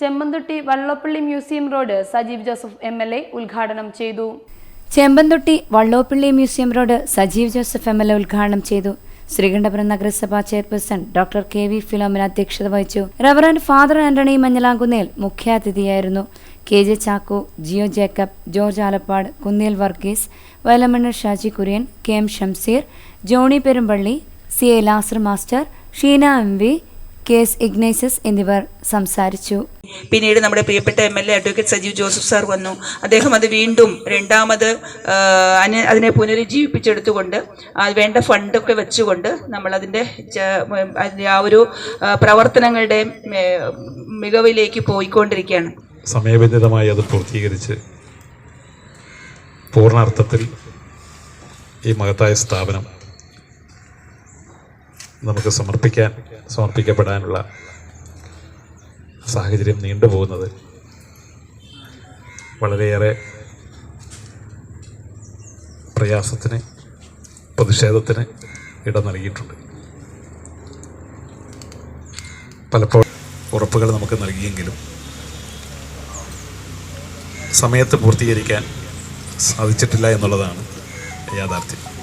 Chemmanthotti Vallopally museum road Sajeev Joseph M L A ഉദ്ഘാടനം ചെയ്തു. Chembanthotti Vallopally museum road Sajeev Joseph M L A ഉദ്ഘാടനം ചെയ്തു. ശ്രീകണ്ഠപുരം നഗരസഭാ chairperson doctor K V Philomina അധ്യക്ഷത വഹിച്ചു. Reverend father Antony മഞ്ഞലാങ്കുന്നേൽ മുഖ്യാതിഥിയായിരുന്നു K J Chacko Jio Jacob George Alappat Kunnel Varghese Vayalamanna Shaji Kurian K M Shamseer Johny Perumpally C A Lazar master Sheena M V K S Ignatius എന്നിവർ സംസാരിച്ചു. പിന്നീട് നമ്മുടെ പ്രിയപ്പെട്ട M L A advocate Sajeev Joseph sir വന്നു. അദ്ദേഹം അത് വീണ്ടും രണ്ടാമത് അതിനെ പുനരുജ്ജീവിപ്പിച്ചെടുത്തുകൊണ്ട് അത് വേണ്ട ഫണ്ടൊക്കെ വെച്ചുകൊണ്ട് നമ്മളതിന്റെ ആ ഒരു പ്രവർത്തനങ്ങളുടെ മികവിലേക്ക് പോയിക്കൊണ്ടിരിക്കുകയാണ്. സമയബന്ധിതമായി അത് പൂർത്തീകരിച്ച് പൂർണാർത്ഥത്തിൽ ഈ മഹത്തായ സ്ഥാപനം നമുക്ക് സമർപ്പിക്കാൻ സമർപ്പിക്കപ്പെടാനുള്ള സാഹചര്യം നീണ്ടുപോകുന്നത് വളരെയേറെ പ്രയാസത്തിന് പ്രതിഷേധത്തിന് ഇടം നൽകിയിട്ടുണ്ട്. പലപ്പോഴും ഉറപ്പുകൾ നമുക്ക് നൽകിയെങ്കിലും സമയത്ത് പൂർത്തീകരിക്കാൻ സാധിച്ചിട്ടില്ല എന്നുള്ളതാണ് യാഥാർത്ഥ്യം.